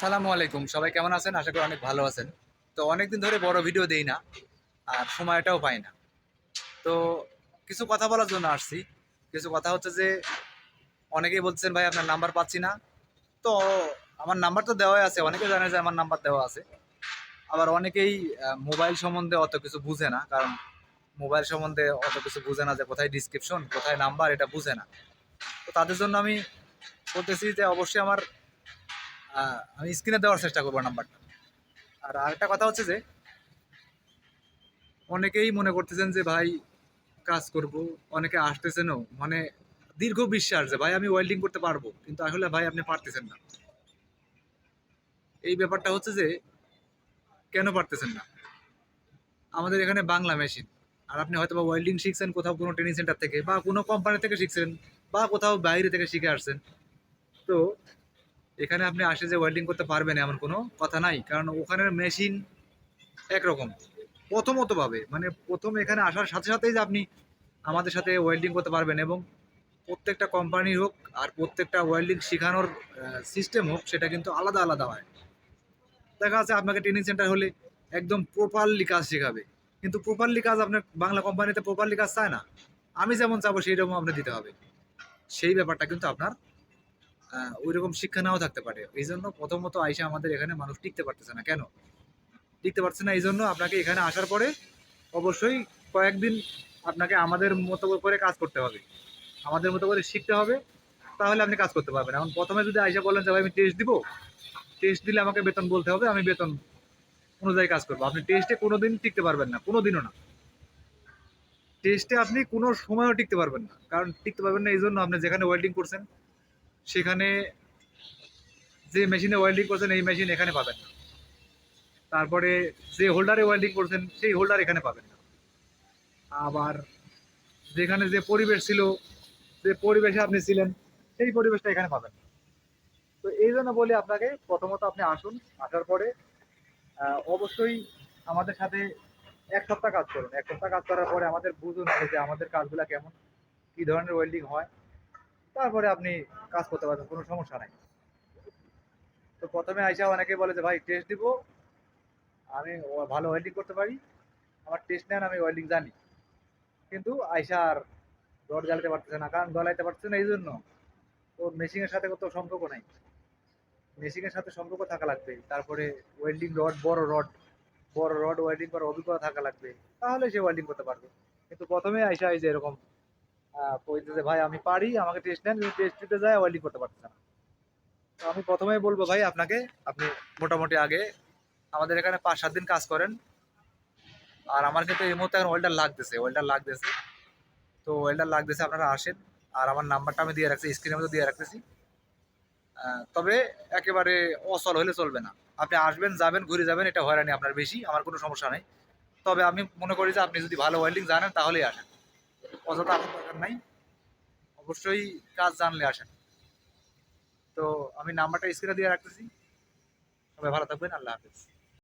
আসসালামু আলাইকুম। সবাই কেমন আছেন? আশা করি অনেক ভালো আছেন। তো অনেকদিন ধরে বড় ভিডিও দেই না, আর সময়টাও পাই না। তো কিছু কথা বলার জন্য আসছি। কিছু কথা হচ্ছে যে, অনেকেই বলছেন, ভাই, আপনার নাম্বার পাচ্ছি না। তো আমার নাম্বার তো দেওয়াই আছে। অনেকে জানে যে আমার নাম্বার দেওয়া আছে। আবার অনেকেই মোবাইল সম্বন্ধে অত কিছু বুঝে না, কারণ মোবাইল সম্বন্ধে অত কিছু বুঝে না যে কোথায় ডিসক্রিপশন কোথায় নাম্বার এটা বুঝে না। তো তাদের জন্য আমি বলতেছি যে, অবশ্যই আমার আমি স্ক্রিনে দেওয়ার চেষ্টা করব নাম্বারটা। আর আরেকটা কথা হচ্ছে যে, অনেকেই মনে করতেছেন যে, ভাই, কাজ করব। অনেকে আসতেছেনও মানে দীর্ঘ বিশ্বাস যে, ভাই, আমি ওয়েল্ডিং করতে পারব। কিন্তু আসলে ভাই, আপনি পারতেছেন না। এই ব্যাপারটা হচ্ছে যে, কেন পারতেছেন না? আমাদের এখানে বাংলা মেশিন আর আপনি হয়তো বা ওয়েল্ডিং শিখছেন, কোথাও কোনো ট্রেনিং সেন্টার থেকে বা কোনো কোম্পানি থেকে শিখছেন বা কোথাও বাইরে থেকে শিখে আসছেন। তো এখানে আপনি আসে যে ওয়েল্ডিং করতে পারবেন এমন কোনো কথা নাই, কারণ ওখানের মেশিন একরকম। প্রথমত ভাবে মানে প্রথম এখানে আসার সাথে সাথেই যে আপনি আমাদের সাথে ওয়েল্ডিং করতে পারবেন এবং প্রত্যেকটা কোম্পানি হোক আর প্রত্যেকটা ওয়েল্ডিং শেখানোর সিস্টেম হোক, সেটা কিন্তু আলাদা আলাদা হয়। দেখা যাচ্ছে আপনাকে ট্রেনিং সেন্টার হলে একদম প্রপারলি কাজ শেখাবে। কিন্তু প্রপারলি কাজ আপনার বাংলা কোম্পানিতে প্রপারলি কাজ চায় না। আমি যেমন চাবো সেই রকম দিতে হবে। সেই ব্যাপারটা কিন্তু আপনার ওই রকম শিক্ষা নাও থাকতে পারে। এই জন্য প্রথমত আইসা আমাদের এখানে মানুষ টিকতে পারতেছে না। কেন? টিকতে পারছে না এই জন্য আপনাকে এখানে আসার পরে অবশ্যই কয়েকদিন আপনাকে আমাদের মতো করে কাজ করতে হবে। আমাদের মতো করে শিখতে হবে, তাহলে আপনি কাজ করতে পারবেন। এখন প্রথমে যদি আইসা বলেন যে, ভাই, আমি টেস্ট দিব। টেস্ট দিলে আমাকে বেতন বলতে হবে, আমি বেতন অনুযায়ী কাজ করব। আপনি টেস্টে কোনো দিন টিকতে পারবেন না, কোনোদিনও না। টেস্টে আপনি কোনো সময়ও টিকতে পারবেন না। কারণ টিকতে পারবেন না এই জন্য আপনি যেখানে ওয়েল্ডিং করছেন সেখানে যে মেশিনে ওয়েল্ডিং করছেন, এই মেশিন এখানে পাবেন না। তারপরে যে হোল্ডারে ওয়েল্ডিং করছেন, সেই হোল্ডার এখানে পাবেন না। আবার যেখানে যে পরিবেশ ছিল, যে পরিবেশে আপনি ছিলেন, সেই পরিবেশটা এখানে পাবেন না। তো এই জন্য বলি আপনাকে, প্রথমত আপনি আসুন, আসার পরে অবশ্যই আমাদের সাথে এক সপ্তাহ কাজ করুন। এক সপ্তাহ কাজ করার পরে আমাদের বুঝুন যে আমাদের কাজগুলো কেমন, কি ধরনের ওয়েল্ডিং হয়। তারপরে আপনি কাজ করতে পারবেন, কোনো সমস্যা নাই। তো প্রথমে আইসা অনেকে বলে যে, ভাই টেস্ট দিব। আমি ভালো ওয়েল্ডিং করতে পারি। আমার টেস্ট নেন, আমি ওয়েল্ডিং জানি। কিন্তু আইসা আর রড জ্বালাতে পারতেছে না, কারণ গলাইতে পারতেছে না এই জন্য ওর মেশিনের সাথে কত সম্পর্ক নাই। মেশিনের সাথে সম্পর্ক থাকা লাগবে। তারপরে ওয়েল্ডিং রড বড় রড বড় রড ওয়েল্ডিং করার অভিজ্ঞতা থাকা লাগবে। তাহলে সে ওয়েল্ডিং করতে পারবে। কিন্তু প্রথমে আইসা এই যে এরকম আহ, কইতে যে ভাই আমি পারি আমাকে টেস্ট নেন টেস্ট দিতে যায় ওয়েল্ডিং করতে পারতেছে না। তো আমি প্রথমেই বলব ভাই আপনাকে আপনি মোটামুটি আগে আমাদের এখানে পাঁচ সাত দিন কাজ করেন। আর আমার কিন্তু এই মুহূর্তে এখন ওয়েল্ডার লাগতেছে ওয়েল্ডার লাগতেছে। তো ওয়েল্ডার লাগতেছে আপনারা আসেন। আর আমার নাম্বারটা আমি দিয়ে রাখছি স্ক্রিনের মধ্যে দিয়ে রাখতেছি। তবে একেবারে অচল হলে চলবে না। আপনি আসবেন যাবেন ঘুরে যাবেন এটা হয়রানি আপনার বেশি আমার কোনো সমস্যা নেই। তবে আমি মনে করি যে আপনি যদি ভালো ওয়েল্ডিং জানেন তাহলেই আসেন। অযথা আসার দরকার নাই। অবশ্যই কাজ জানলে আসেন। তো আমি নাম্বারটা স্ক্রিনে দিয়ে রাখতেছি। সবাই ভালো থাকবেন, আল্লাহ হাফিজ।